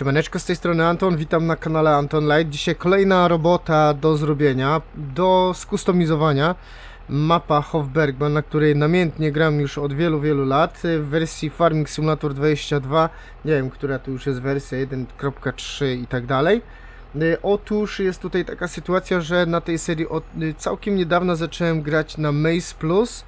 Siemaneczko, z tej strony Anton, witam na kanale Anton Light. Dzisiaj kolejna robota do zrobienia, do skustomizowania. Mapa Hofbergman, na której namiętnie gram już od wielu, wielu lat w wersji Farming Simulator 22. Nie wiem, która to już jest wersja 1.3 i tak dalej. Y, Otóż jest tutaj taka sytuacja, że na tej serii od, y, całkiem niedawno zacząłem grać na Maze Plus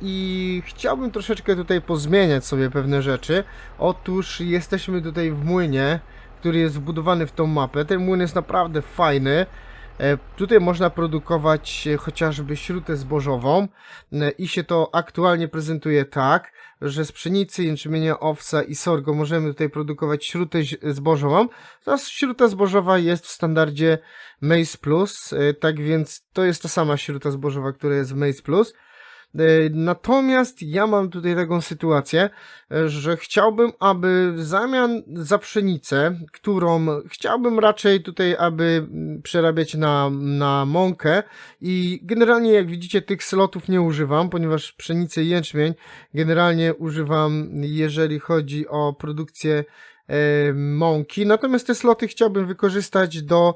i chciałbym troszeczkę tutaj pozmieniać sobie pewne rzeczy. Otóż jesteśmy tutaj w młynie, który jest wbudowany w tą mapę. Ten młyn jest naprawdę fajny. E, Tutaj można produkować e, chociażby śrutę zbożową e, i się to aktualnie prezentuje tak, że z pszenicy, jęczmienia, owsa i sorgo możemy tutaj produkować śrutę zbożową. Teraz śruta zbożowa jest w standardzie Maize Plus, e, tak więc to jest ta sama śruta zbożowa, która jest w Maize Plus. E, Natomiast ja mam tutaj taką sytuację, e, że chciałbym, aby w zamian za pszenicę, którą chciałbym raczej tutaj, aby mm, przerabiać na, na mąkę i generalnie jak widzicie tych slotów nie używam, ponieważ pszenicy i jęczmień generalnie używam jeżeli chodzi o produkcję e, mąki, natomiast te sloty chciałbym wykorzystać do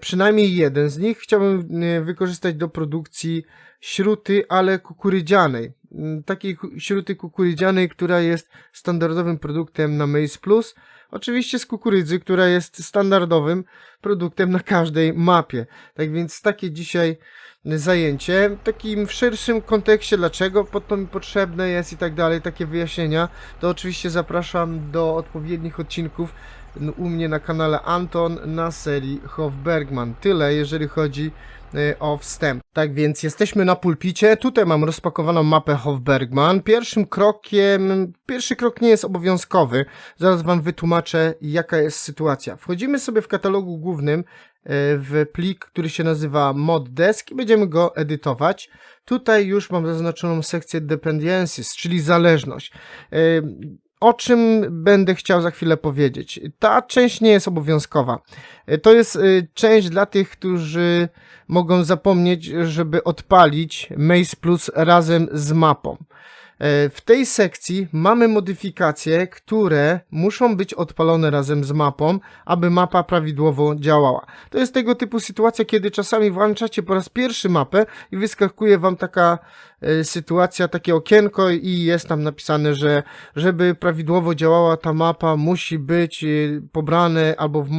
przynajmniej jeden z nich chciałbym e, wykorzystać do produkcji śruty, ale kukurydzianej. Mm, Takiej śruty kukurydzianej, która jest standardowym produktem na Maize Plus. Oczywiście z kukurydzy, która jest standardowym produktem na każdej mapie. Tak więc takie dzisiaj zajęcie. W takim szerszym kontekście, dlaczego po to mi potrzebne jest i tak dalej, takie wyjaśnienia, to oczywiście zapraszam do odpowiednich odcinków u mnie na kanale Anton na serii Hofbergman. Tyle, jeżeli chodzi e, o wstęp. Tak więc jesteśmy na pulpicie. Tutaj mam rozpakowaną mapę Hofbergman. Pierwszym krokiem, pierwszy krok nie jest obowiązkowy. Zaraz wam wytłumaczę, jaka jest sytuacja. Wchodzimy sobie w katalogu głównym e, w plik, który się nazywa moddesk i będziemy go edytować. Tutaj już mam zaznaczoną sekcję dependencies, czyli zależność. O czym będę chciał za chwilę powiedzieć. Ta część nie jest obowiązkowa. E, To jest e, część dla tych, którzy mogą zapomnieć, żeby odpalić Maze Plus razem z mapą. E, W tej sekcji mamy modyfikacje, które muszą być odpalone razem z mapą, aby mapa prawidłowo działała. To jest tego typu sytuacja, kiedy czasami włączacie po raz pierwszy mapę i wyskakuje wam taka sytuacja, takie okienko i jest tam napisane, że żeby prawidłowo działała ta mapa, musi być e, pobrane albo w,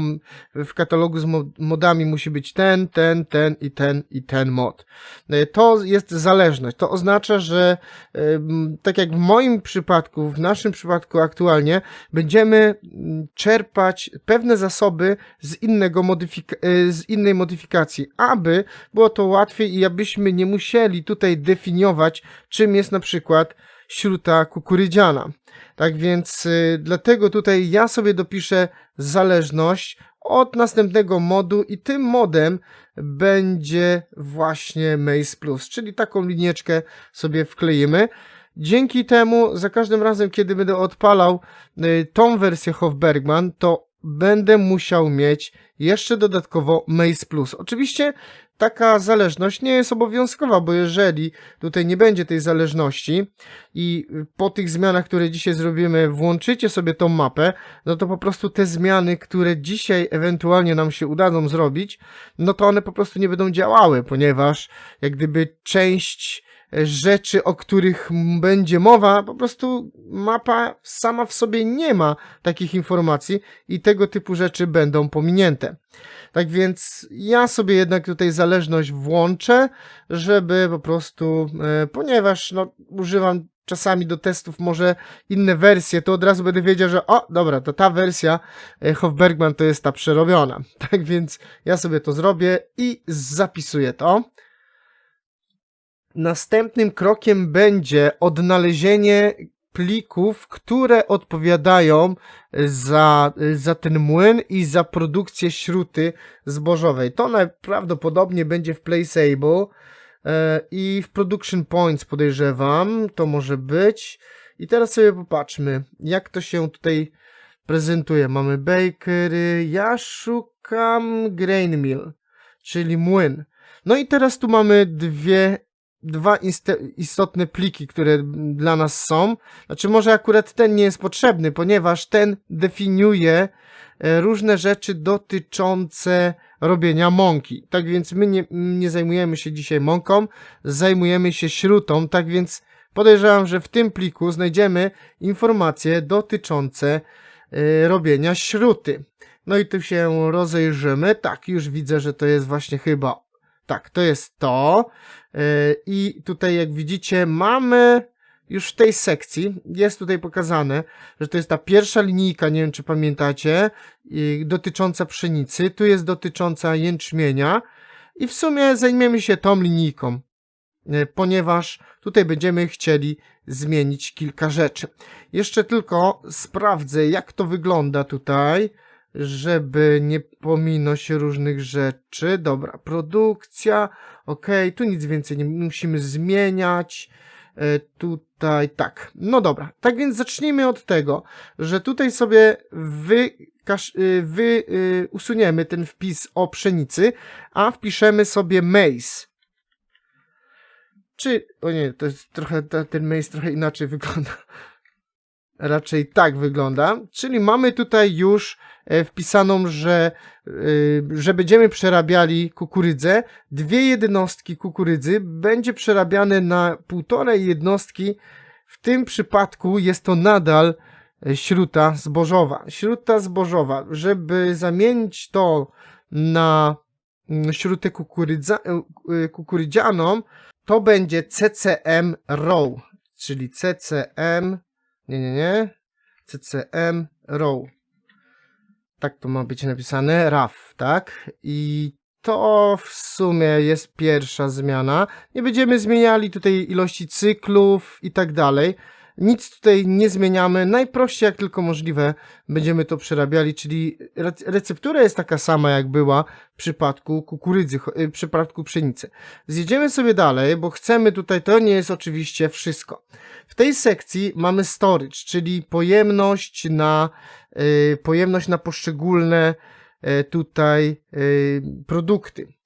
w katalogu z mo- modami musi być ten, ten, ten i ten i ten mod. E, To jest zależność. To oznacza, że tak jak w moim przypadku, w naszym przypadku aktualnie, będziemy mm, czerpać pewne zasoby z, innego modyfik- z innej modyfikacji, aby było to łatwiej i abyśmy nie musieli tutaj definiować, czym jest na przykład śruta kukurydziana. Tak więc y, dlatego tutaj ja sobie dopiszę zależność od następnego modu i tym modem będzie właśnie Maze Plus, czyli taką linieczkę sobie wkleimy. Dzięki temu za każdym razem, kiedy będę odpalał y, tą wersję Hofbergman, to będę musiał mieć jeszcze dodatkowo Maze Plus. Oczywiście taka zależność nie jest obowiązkowa, bo jeżeli tutaj nie będzie tej zależności i po tych zmianach, które dzisiaj zrobimy, włączycie sobie tą mapę, no to po prostu te zmiany, które dzisiaj ewentualnie nam się udadzą zrobić, no to one po prostu nie będą działały, ponieważ jak gdyby część rzeczy, o których będzie mowa, po prostu mapa sama w sobie nie ma takich informacji i tego typu rzeczy będą pominięte. Tak więc ja sobie jednak tutaj zależność włączę, żeby po prostu, e, ponieważ no, używam czasami do testów może inne wersje, to od razu będę wiedział, że o, dobra, to ta wersja e, Hofbergman to jest ta przerobiona. Tak więc ja sobie to zrobię i zapisuję to. Następnym krokiem będzie odnalezienie plików, które odpowiadają za, za ten młyn i za produkcję śruty zbożowej. To najprawdopodobniej będzie w Placeable e, i w Production Points podejrzewam, to może być. I teraz sobie popatrzmy, jak to się tutaj prezentuje. Mamy bakery, ja szukam grain mill, czyli młyn. No i teraz tu mamy dwie dwa istotne pliki, które dla nas są. Znaczy, może akurat ten nie jest potrzebny, ponieważ ten definiuje e, różne rzeczy dotyczące robienia mąki. Tak więc my nie, nie zajmujemy się dzisiaj mąką, zajmujemy się śrutą, tak więc podejrzewam, że w tym pliku znajdziemy informacje dotyczące e, robienia śruty. No i tu się rozejrzymy. Tak, już widzę, że to jest właśnie chyba. Tak, to jest to. E, I tutaj, jak widzicie, mamy już w tej sekcji, jest tutaj pokazane, że to jest ta pierwsza linijka, nie wiem czy pamiętacie, dotycząca pszenicy. Tu jest dotycząca jęczmienia. I w sumie zajmiemy się tą linijką, e, ponieważ tutaj będziemy chcieli zmienić kilka rzeczy. Jeszcze tylko sprawdzę, jak to wygląda tutaj żeby nie pominąć różnych rzeczy. Dobra, produkcja, ok, tu nic więcej nie musimy zmieniać. E, tutaj tak, no dobra. Tak więc zacznijmy od tego, że tutaj sobie wy, kasz, y, wy y, usuniemy ten wpis o pszenicy, a wpiszemy sobie maize. Czy, o nie, to jest trochę, ten maize trochę inaczej wygląda. Raczej tak wygląda. Czyli mamy tutaj już e, wpisaną, że, e, że będziemy przerabiali kukurydzę. Dwie jednostki kukurydzy będzie przerabiane na półtorej jednostki. W tym przypadku jest to nadal e, śruta zbożowa. Śruta zbożowa, żeby zamienić to na mm, śrutę kukurydzianą, to będzie CCM Row, czyli CCM nie, nie, nie. CCM row. Tak to ma być napisane. RAF, tak? I to w sumie jest pierwsza zmiana. Nie będziemy zmieniali tutaj ilości cyklów i tak dalej. Nic tutaj nie zmieniamy. Najprościej jak tylko możliwe będziemy to przerabiali, czyli re- receptura jest taka sama jak była w przypadku kukurydzy, w przypadku pszenicy. Zjedziemy sobie dalej, bo chcemy tutaj, to nie jest oczywiście wszystko. W tej sekcji mamy storage, czyli pojemność na, y, pojemność na poszczególne y, tutaj y, produkty.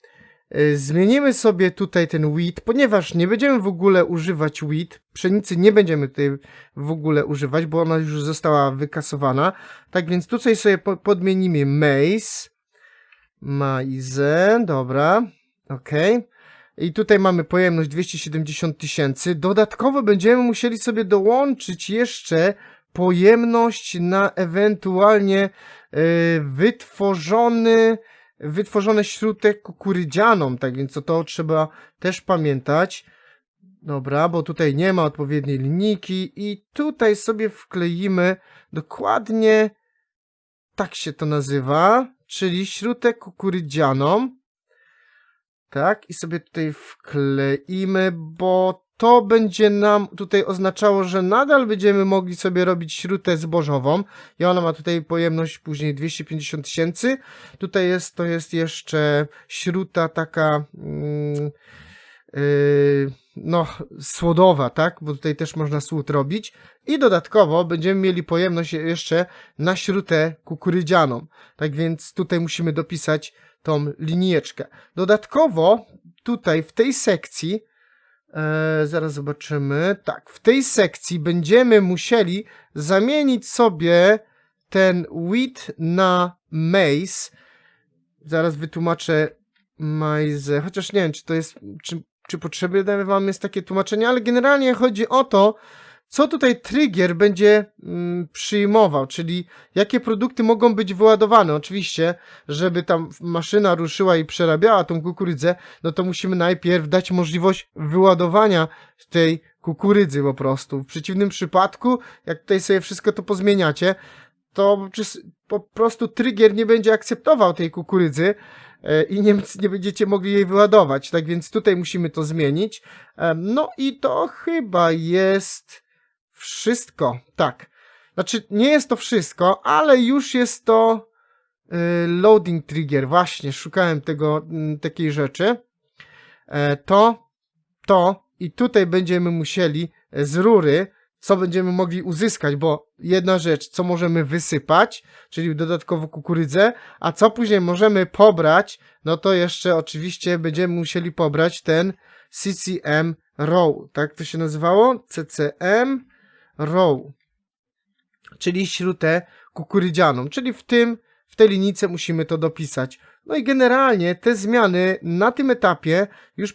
Y, Zmienimy sobie tutaj ten wheat, ponieważ nie będziemy w ogóle używać wheat, pszenicy nie będziemy tutaj w ogóle używać, bo ona już została wykasowana. Tak więc tutaj sobie po- podmienimy maize, maize, dobra, okej. I tutaj mamy pojemność 270 tysięcy. Dodatkowo będziemy musieli sobie dołączyć jeszcze pojemność na ewentualnie y, wytworzony, wytworzone śrutę kukurydzianą. Tak więc to, to trzeba też pamiętać. Dobra, bo tutaj nie ma odpowiedniej linijki i tutaj sobie wkleimy dokładnie tak się to nazywa, czyli śrutę kukurydzianą. Tak, i sobie tutaj wkleimy, bo to będzie nam tutaj oznaczało, że nadal będziemy mogli sobie robić śrutę zbożową. I ona ma tutaj pojemność później 250 tysięcy. Tutaj jest, to jest jeszcze śruta taka, yy, no, słodowa, tak? Bo tutaj też można słód robić. I dodatkowo będziemy mieli pojemność jeszcze na śrutę kukurydzianą. Tak więc tutaj musimy dopisać tą linijeczkę. Dodatkowo tutaj w tej sekcji, e, zaraz zobaczymy, tak, w tej sekcji będziemy musieli zamienić sobie ten wheat na maize. Zaraz wytłumaczę maize, chociaż nie wiem, czy to jest, czy, czy potrzebne wam jest takie tłumaczenie, ale generalnie chodzi o to, co tutaj trigger będzie mm, przyjmował, czyli jakie produkty mogą być wyładowane. Oczywiście, żeby tam maszyna ruszyła i przerabiała tą kukurydzę, no to musimy najpierw dać możliwość wyładowania tej kukurydzy po prostu. W przeciwnym przypadku, jak tutaj sobie wszystko to pozmieniacie, to po prostu trigger nie będzie akceptował tej kukurydzy e, i nie, nie będziecie mogli jej wyładować. Tak więc tutaj musimy to zmienić. Em, No i to chyba jest wszystko. Tak. Znaczy, nie jest to wszystko, ale już jest to y, loading trigger. Właśnie, szukałem tego, mm, takiej rzeczy. E, To, to i tutaj będziemy musieli e, z rury, co będziemy mogli uzyskać, bo jedna rzecz, co możemy wysypać, czyli dodatkowo kukurydzę, a co później możemy pobrać, no to jeszcze oczywiście będziemy musieli pobrać ten CCM row, tak to się nazywało? CCM row, czyli śrutę kukurydzianą, czyli w tym, w tej linijce musimy to dopisać. No i generalnie te zmiany na tym etapie już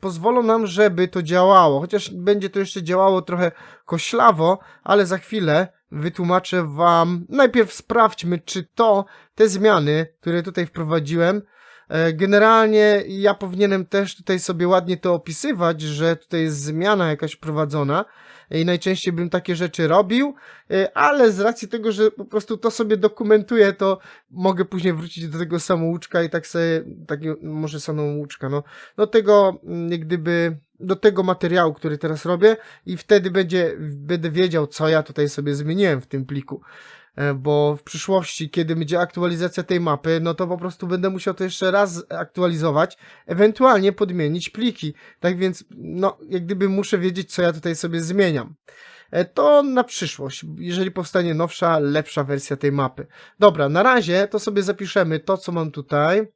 pozwolą nam, żeby to działało, chociaż będzie to jeszcze działało trochę koślawo, ale za chwilę wytłumaczę Wam. Najpierw sprawdźmy, czy to, te zmiany, które tutaj wprowadziłem, e, generalnie ja powinienem też tutaj sobie ładnie to opisywać, że tutaj jest zmiana jakaś wprowadzona i najczęściej bym takie rzeczy robił, e, ale z racji tego, że po prostu to sobie dokumentuję, to mogę później wrócić do tego samouczka i tak sobie, takie, może samouczka, no, do tego, mm, jak gdyby, do tego materiału, który teraz robię i wtedy będzie, będę wiedział, co ja tutaj sobie zmieniłem w tym pliku. E, Bo w przyszłości, kiedy będzie aktualizacja tej mapy, no to po prostu będę musiał to jeszcze raz aktualizować, ewentualnie podmienić pliki. Tak więc, no, jak gdyby muszę wiedzieć, co ja tutaj sobie zmieniam. E, To na przyszłość, jeżeli powstanie nowsza, lepsza wersja tej mapy. Dobra, na razie to sobie zapiszemy to, co mam tutaj.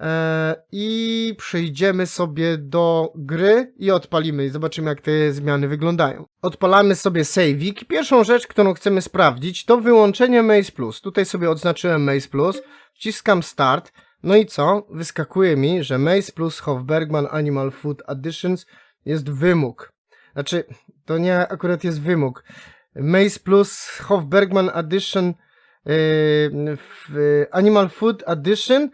E, I przejdziemy sobie do gry i odpalimy i zobaczymy, jak te zmiany wyglądają. Odpalamy sobie saveik. Pierwszą rzecz, którą chcemy sprawdzić, to wyłączenie Maze Plus. Tutaj sobie odznaczyłem Maze Plus, wciskam Start. No i co? Wyskakuje mi, że Maze Plus Hofbergman Animal Food Additions jest wymóg. Znaczy, to nie akurat jest wymóg. Maze Plus Hofbergman Addition yy, Animal Food Addition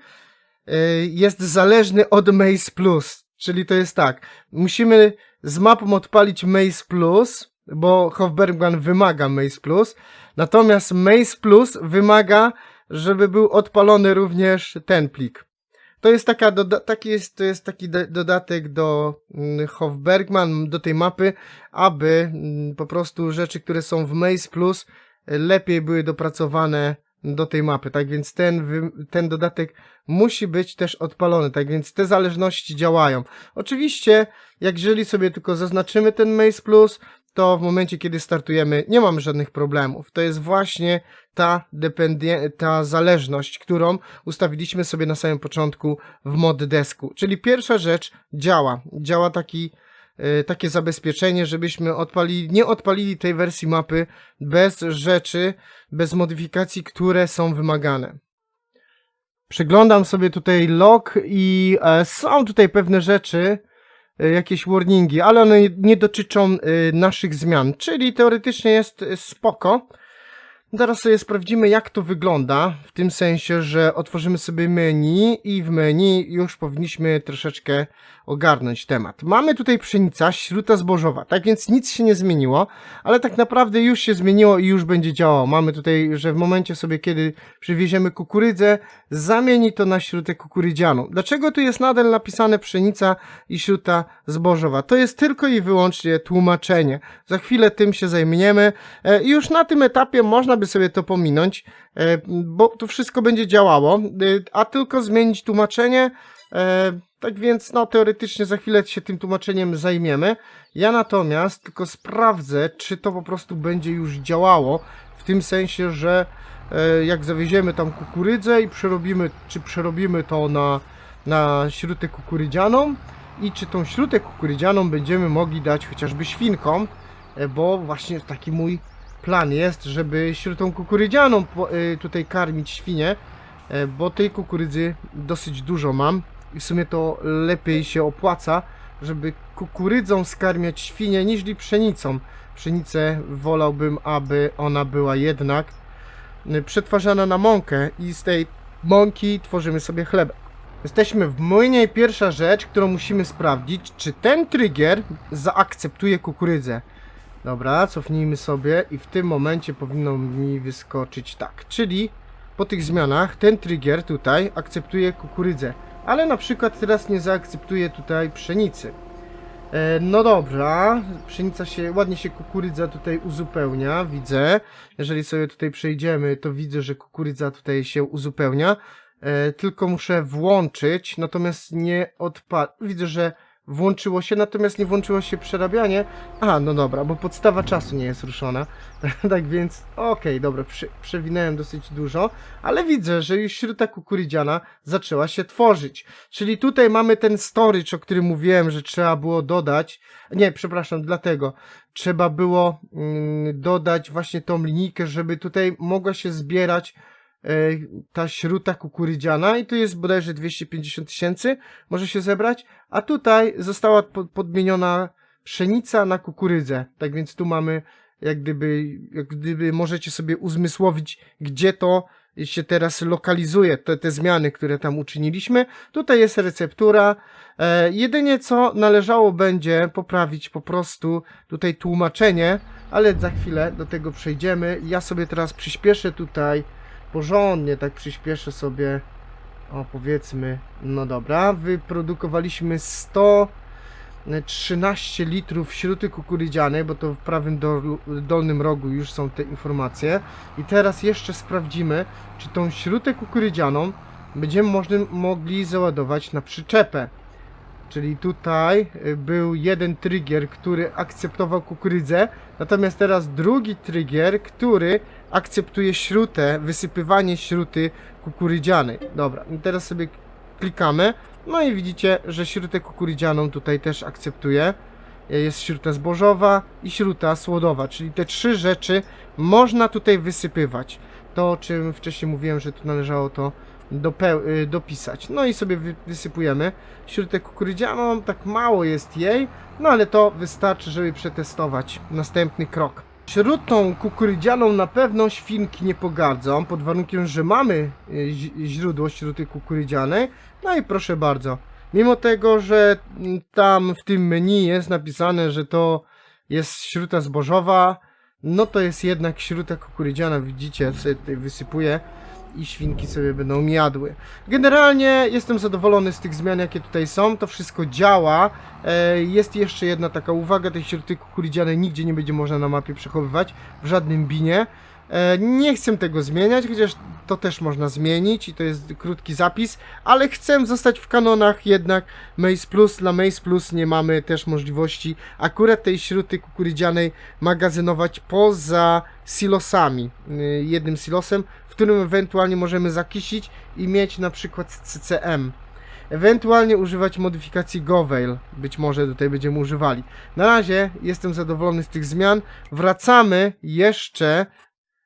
jest zależny od Maze Plus. Czyli to jest tak, musimy z mapą odpalić Maze Plus, bo Hofbergman wymaga Maze Plus, natomiast Maze Plus wymaga, żeby był odpalony również ten plik. To jest taka, doda- taki jest, to jest taki do- dodatek do mm, Hofbergman, do tej mapy, aby mm, po prostu rzeczy, które są w Maze Plus e, lepiej były dopracowane do tej mapy. Tak więc ten, ten dodatek musi być też odpalony. Tak więc te zależności działają. Oczywiście, jak jeżeli sobie tylko zaznaczymy ten Maze Plus, to w momencie, kiedy startujemy, nie mamy żadnych problemów. To jest właśnie ta, ta zależność, którą ustawiliśmy sobie na samym początku w mod desku. Czyli pierwsza rzecz działa. Działa taki, takie zabezpieczenie, żebyśmy odpalili, nie odpalili tej wersji mapy bez rzeczy, bez modyfikacji, które są wymagane. Przeglądam sobie tutaj log i e, są tutaj pewne rzeczy, e, jakieś warningi, ale one nie dotyczą e, naszych zmian, czyli teoretycznie jest e, spoko. Teraz sobie sprawdzimy, jak to wygląda, w tym sensie, że otworzymy sobie menu i w menu już powinniśmy troszeczkę ogarnąć temat. Mamy tutaj pszenica, śruta zbożowa, tak więc nic się nie zmieniło, ale tak naprawdę już się zmieniło i już będzie działało. Mamy tutaj, że w momencie sobie, kiedy przywieziemy kukurydzę, zamieni to na śrutę kukurydzianą. Dlaczego tu jest nadal napisane pszenica i śruta zbożowa? To jest tylko i wyłącznie tłumaczenie. Za chwilę tym się zajmiemy e, i już na tym etapie można by sobie to pominąć, e, bo to wszystko będzie działało, e, a tylko zmienić tłumaczenie. E, Tak więc, no, teoretycznie za chwilę się tym tłumaczeniem zajmiemy. Ja natomiast tylko sprawdzę, czy to po prostu będzie już działało, w tym sensie, że e, jak zawieziemy tam kukurydzę i przerobimy, czy przerobimy to na, na śrutę kukurydzianą i czy tą śrutę kukurydzianą będziemy mogli dać chociażby świnkom, e, bo właśnie taki mój plan jest, żeby śrutą kukurydzianą tutaj karmić świnie, bo tej kukurydzy dosyć dużo mam i w sumie to lepiej się opłaca, żeby kukurydzą skarmiać świnie niż pszenicą. Pszenicę wolałbym, aby ona była jednak y, przetwarzana na mąkę i z tej mąki tworzymy sobie chleb. Jesteśmy w młynie i pierwsza rzecz, którą musimy sprawdzić, czy ten trigger zaakceptuje kukurydzę. Dobra, cofnijmy sobie i w tym momencie powinno mi wyskoczyć tak. Czyli po tych zmianach ten trigger tutaj akceptuje kukurydzę, ale na przykład teraz nie zaakceptuje tutaj pszenicy. E, no dobra, pszenica się, ładnie się kukurydza tutaj uzupełnia, widzę. Jeżeli sobie tutaj przejdziemy, to widzę, że kukurydza tutaj się uzupełnia. E, tylko muszę włączyć, natomiast nie odpal. Widzę, że włączyło się, natomiast nie włączyło się przerabianie. A, no dobra, bo podstawa czasu nie jest ruszona. tak więc, okej, dobra, prze, przewinąłem dosyć dużo, ale widzę, że już śruta kukurydziana zaczęła się tworzyć. Czyli tutaj mamy ten storage, o którym mówiłem, że trzeba było dodać. Nie, przepraszam, dlatego trzeba było mm, dodać właśnie tą linijkę, żeby tutaj mogła się zbierać ta śruta kukurydziana i tu jest bodajże 250 tysięcy może się zebrać, a tutaj została po- podmieniona pszenica na kukurydzę. Tak więc tu mamy jak gdyby, jak gdyby możecie sobie uzmysłowić, gdzie to się teraz lokalizuje, te, te zmiany, które tam uczyniliśmy. Tutaj jest receptura. E, jedynie co należało będzie poprawić po prostu tutaj tłumaczenie, ale za chwilę do tego przejdziemy. Ja sobie teraz przyspieszę tutaj porządnie, tak przyspieszę sobie. O, powiedzmy, no dobra, wyprodukowaliśmy 113 litrów śruty kukurydzianej, bo to w prawym dol, dolnym rogu już są te informacje. I teraz jeszcze sprawdzimy, czy tą śrutę kukurydzianą będziemy można, mogli załadować na przyczepę. Czyli tutaj y, był jeden trigger, który akceptował kukurydzę, natomiast teraz drugi trigger, który akceptuje śrutę, wysypywanie śruty kukurydzianej. Dobra, i teraz sobie klikamy, no i widzicie, że śrutę kukurydzianą tutaj też akceptuje. Jest śruta zbożowa i śruta słodowa, czyli te trzy rzeczy można tutaj wysypywać. To, o czym wcześniej mówiłem, że tu należało to y, dopisać. No i sobie wy- wysypujemy śrutę kukurydzianą, tak mało jest jej, no ale to wystarczy, żeby przetestować. Następny krok. Śrutą kukurydzianą na pewno świnki nie pogardzą, pod warunkiem, że mamy ź- źródło śruty kukurydzianej. No i proszę bardzo. Mimo tego, że mm, tam w tym menu jest napisane, że to jest śruta zbożowa, no to jest jednak śruta kukurydziana, widzicie, sobie tutaj wysypuję i świnki sobie będą jadły. Generalnie jestem zadowolony z tych zmian, jakie tutaj są. To wszystko działa. E, Jest jeszcze jedna taka uwaga, tej śruty kukurydzianej nigdzie nie będzie można na mapie przechowywać, w żadnym binie. E, Nie chcę tego zmieniać, chociaż to też można zmienić i to jest krótki zapis, ale chcę zostać w kanonach jednak Maze Plus. Dla Maze Plus nie mamy też możliwości akurat tej śruty kukurydzianej magazynować poza silosami. Y, Jednym silosem, w którym ewentualnie możemy zakisić i mieć na przykład CCM. Ewentualnie używać modyfikacji Goveil. Być może tutaj będziemy używali. Na razie jestem zadowolony z tych zmian. Wracamy jeszcze.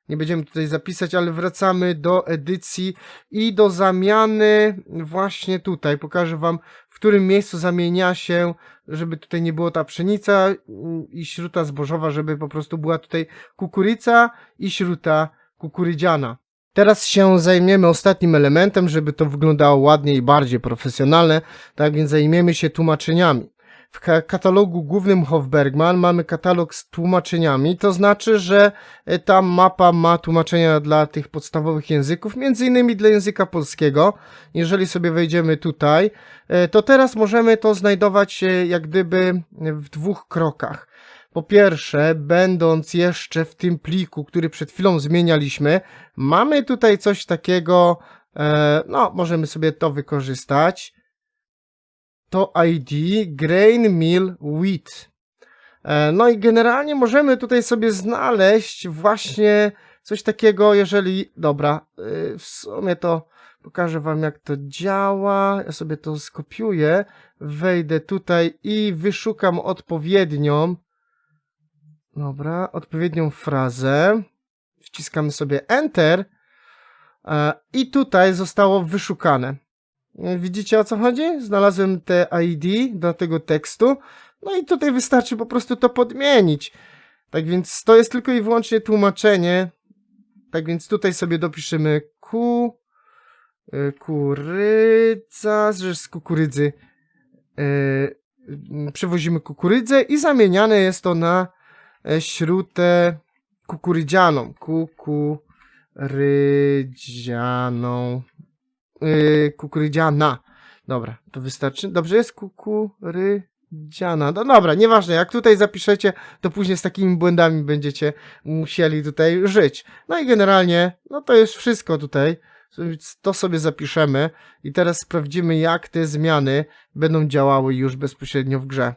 Nie będziemy tutaj zapisać, ale wracamy do edycji i do zamiany właśnie tutaj. Pokażę Wam, w którym miejscu zamienia się, żeby tutaj nie było ta pszenica i śruta zbożowa, żeby po prostu była tutaj kukurydza i śruta kukurydziana. Teraz się zajmiemy ostatnim elementem, żeby to wyglądało ładniej i bardziej profesjonalne, tak więc zajmiemy się tłumaczeniami. W ka- katalogu głównym Hofbergman mamy katalog z tłumaczeniami, to znaczy, że e, ta mapa ma tłumaczenia dla tych podstawowych języków, między innymi dla języka polskiego. Jeżeli sobie wejdziemy tutaj, e, to teraz możemy to znajdować e, jak gdyby w dwóch krokach. Po pierwsze, będąc jeszcze w tym pliku, który przed chwilą zmienialiśmy, mamy tutaj coś takiego, no, możemy sobie to wykorzystać. To ID Grain Mill Wheat. E, no i generalnie możemy tutaj sobie znaleźć właśnie coś takiego, jeżeli, dobra, e, w sumie to pokażę wam jak to działa. Ja sobie to skopiuję, wejdę tutaj i wyszukam odpowiednią Dobra, odpowiednią frazę. Wciskamy sobie Enter. e, I tutaj zostało wyszukane. E, Widzicie o co chodzi? Znalazłem te ID do tego tekstu. No i tutaj wystarczy po prostu to podmienić. Tak więc to jest tylko i wyłącznie tłumaczenie. Tak więc tutaj sobie dopiszemy ku. e, Kurydza, że z kukurydzy. e, m, Przewozimy kukurydzę i zamieniane jest to na e, śrutę kukurydzianą. Kukurydzianą. Yy, kukurydziana. Dobra, to wystarczy. Dobrze jest kukurydziana. No dobra, nieważne. Jak tutaj zapiszecie, to później z takimi błędami będziecie musieli tutaj żyć. No i generalnie, no to jest wszystko tutaj. To sobie zapiszemy i teraz sprawdzimy, jak te zmiany będą działały już bezpośrednio w grze.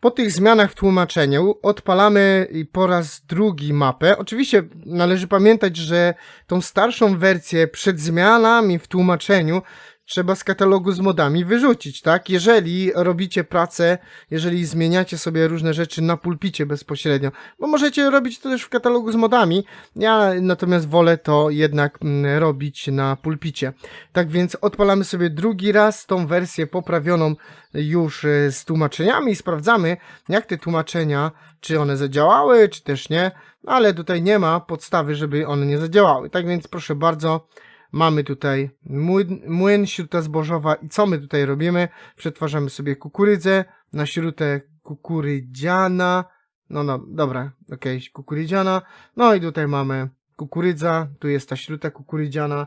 Po tych zmianach w tłumaczeniu odpalamy po raz drugi mapę. Oczywiście należy pamiętać, że tą starszą wersję przed zmianami w tłumaczeniu trzeba z katalogu z modami wyrzucić, tak? Jeżeli robicie pracę, jeżeli zmieniacie sobie różne rzeczy na pulpicie bezpośrednio, bo możecie robić to też w katalogu z modami, ja natomiast wolę to jednak mm, robić na pulpicie. Tak więc odpalamy sobie drugi raz tą wersję poprawioną już e, z tłumaczeniami i sprawdzamy, jak te tłumaczenia, czy one zadziałały, czy też nie, ale tutaj nie ma podstawy, żeby one nie zadziałały. Tak więc proszę bardzo, mamy tutaj młyn, młyn śruta zbożowa i co my tutaj robimy? Przetwarzamy sobie kukurydzę na śrutę kukurydziana, no no, dobra, okej, kukurydziana, no i tutaj mamy kukurydza, tu jest ta śruta kukurydziana,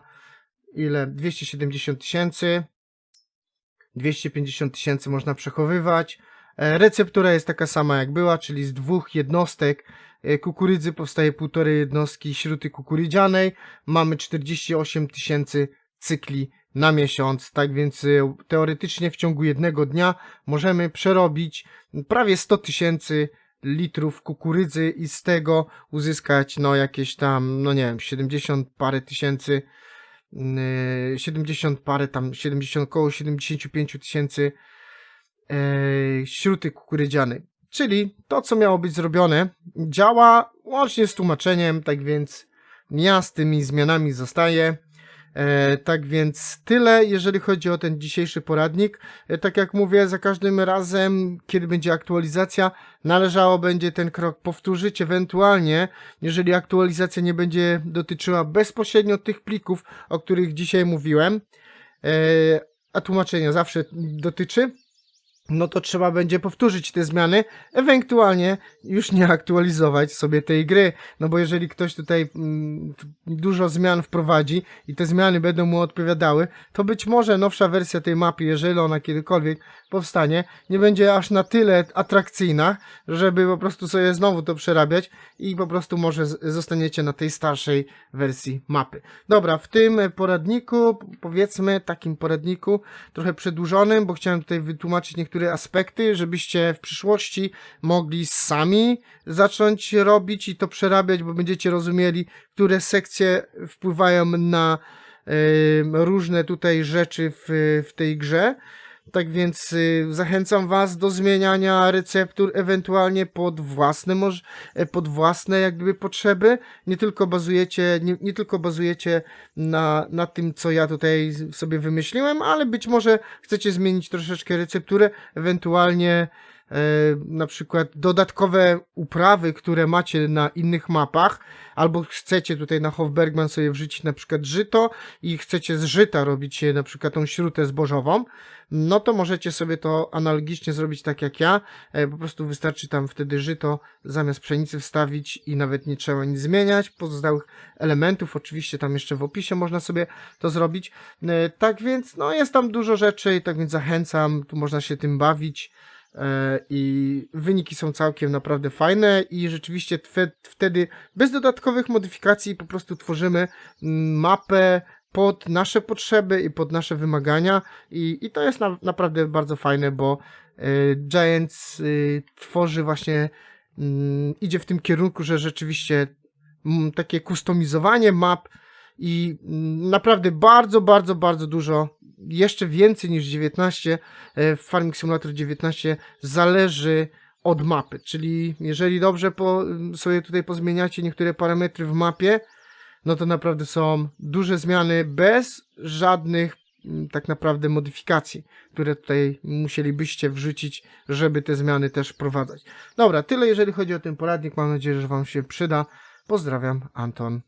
ile? 270 tysięcy, 250 tysięcy można przechowywać. E, Receptura jest taka sama jak była, czyli z dwóch jednostek kukurydzy powstaje półtorej jednostki śruty kukurydzianej. Mamy 48 tysięcy cykli na miesiąc, tak więc e, teoretycznie w ciągu jednego dnia możemy przerobić prawie 100 tysięcy litrów kukurydzy i z tego uzyskać no jakieś tam, no nie wiem, 70 parę tysięcy yy, 70 parę tam, 70, około 75 tysięcy śruty kukurydzianej. Czyli to, co miało być zrobione, działa łącznie z tłumaczeniem, tak więc ja z tymi zmianami zostaję. E, tak więc tyle, jeżeli chodzi o ten dzisiejszy poradnik. E, tak jak mówię, za każdym razem, kiedy będzie aktualizacja, należało będzie ten krok powtórzyć. Ewentualnie, jeżeli aktualizacja nie będzie dotyczyła bezpośrednio tych plików, o których dzisiaj mówiłem, e, a tłumaczenia zawsze dotyczy, no to trzeba będzie powtórzyć te zmiany, ewentualnie już nie aktualizować sobie tej gry, no bo jeżeli ktoś tutaj mm, dużo zmian wprowadzi i te zmiany będą mu odpowiadały, to być może nowsza wersja tej mapy, jeżeli ona kiedykolwiek powstanie, nie będzie aż na tyle atrakcyjna, żeby po prostu sobie znowu to przerabiać i po prostu może zostaniecie na tej starszej wersji mapy. Dobra, w tym poradniku, powiedzmy takim poradniku, trochę przedłużonym, bo chciałem tutaj wytłumaczyć niektóre aspekty, żebyście w przyszłości mogli sami zacząć robić i to przerabiać, bo będziecie rozumieli, które sekcje wpływają na różne tutaj rzeczy w, w tej grze. Tak więc y, zachęcam Was do zmieniania receptur ewentualnie pod własne, e, pod własne jak gdyby potrzeby. Nie tylko bazujecie, nie, nie tylko bazujecie na, na tym, co ja tutaj sobie wymyśliłem, ale być może chcecie zmienić troszeczkę recepturę, ewentualnie na przykład dodatkowe uprawy, które macie na innych mapach, albo chcecie tutaj na Hofbergman sobie wrzucić na przykład żyto i chcecie z żyta robić na przykład tą śrutę zbożową, no to możecie sobie to analogicznie zrobić tak jak ja. E, Po prostu wystarczy tam wtedy żyto zamiast pszenicy wstawić i nawet nie trzeba nic zmieniać. Pozostałych elementów, oczywiście tam jeszcze w opisie można sobie to zrobić. E, Tak więc, no jest tam dużo rzeczy tak więc zachęcam, tu można się tym bawić. E, I wyniki są całkiem naprawdę fajne, i rzeczywiście wtedy bez dodatkowych modyfikacji po prostu tworzymy mapę pod nasze potrzeby i pod nasze wymagania. I, i to jest na, naprawdę bardzo fajne, bo y, Giants y, tworzy właśnie, mm, idzie w tym kierunku, że rzeczywiście mm, takie kustomizowanie map i mm, naprawdę bardzo, bardzo, bardzo dużo, jeszcze więcej niż 19 e, w Farming Simulator 19 zależy od mapy, czyli jeżeli dobrze po, sobie tutaj pozmieniacie niektóre parametry w mapie, no to naprawdę są duże zmiany bez żadnych tak naprawdę modyfikacji, które tutaj musielibyście wrzucić, żeby te zmiany też wprowadzać. Dobra, tyle jeżeli chodzi o ten poradnik. Mam nadzieję, że Wam się przyda. Pozdrawiam, Anton.